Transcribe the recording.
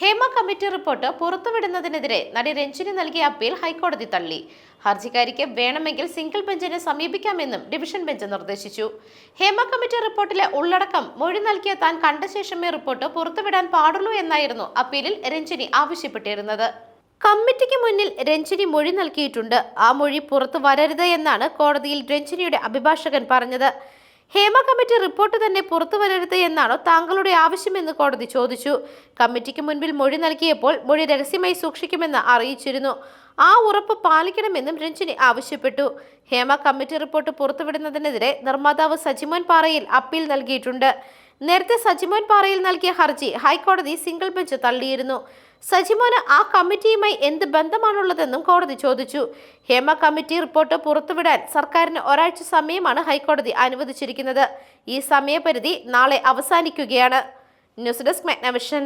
Hema committee report പുറത്തുവിടുന്നതിനെതിരെ നടി രഞ്ജിനി നൽകിയ appeal ഹൈക്കോടതി തള്ളി. ഹർജിക്കാരിക്ക് വേണമെങ്കിൽ സിംഗിൾ ബെഞ്ചിനെ സമീപിക്കാമെന്നും ഡിവിഷൻ ബെഞ്ച് നിർദ്ദേശിച്ചു. ഹേമ കമ്മിറ്റി റിപ്പോർട്ടിലെ ഉള്ളടക്കം മൊഴി നൽകിയ താൻ കണ്ട ശേഷമേ റിപ്പോർട്ട് പുറത്തുവിടാൻ പാടുള്ളൂ എന്നായിരുന്നു അപ്പീലിൽ രഞ്ജിനി ആവശ്യപ്പെട്ടിരുന്നത്. കമ്മിറ്റിക്ക് മുന്നിൽ രഞ്ജിനി മൊഴി നൽകിയിട്ടുണ്ട്. ആ മൊഴി പുറത്തു വരരുത് എന്നാണ് കോടതിയിൽ രഞ്ജിനിയുടെ അഭിഭാഷകൻ പറഞ്ഞത്. ഹേമ കമ്മിറ്റി റിപ്പോർട്ട് തന്നെ പുറത്തു വരരുത് എന്നാണോ താങ്കളുടെ ആവശ്യമെന്ന് കോടതി ചോദിച്ചു. കമ്മിറ്റിക്ക് മുൻപിൽ മൊഴി നൽകിയപ്പോൾ മൊഴി രഹസ്യമായി സൂക്ഷിക്കുമെന്ന് അറിയിച്ചിരുന്നു. ആ ഉറപ്പ് പാലിക്കണമെന്നും രഞ്ജിനി ആവശ്യപ്പെട്ടു. ഹേമ കമ്മിറ്റി റിപ്പോർട്ട് പുറത്തുവിടുന്നതിനെതിരെ നിർമ്മാതാവ് സജിമോൻ പാറയിൽ അപ്പീൽ നൽകിയിട്ടുണ്ട്. നേരത്തെ സജിമോൻ പാറയിൽ നൽകിയ ഹർജി ഹൈക്കോടതി സിംഗിൾ ബെഞ്ച് തള്ളിയിരുന്നു. സജിമോന് ആ കമ്മിറ്റിയുമായി എന്ത് ബന്ധമാണുള്ളതെന്നും കോടതി ചോദിച്ചു. ഹേമ കമ്മിറ്റി റിപ്പോർട്ട് പുറത്തുവിടാൻ സർക്കാരിന് ഒരാഴ്ച സമയമാണ് ഹൈക്കോടതി അനുവദിച്ചിരിക്കുന്നത്. ഈ സമയപരിധി നാളെ അവസാനിക്കുകയാണ്. News desk Magna Vision.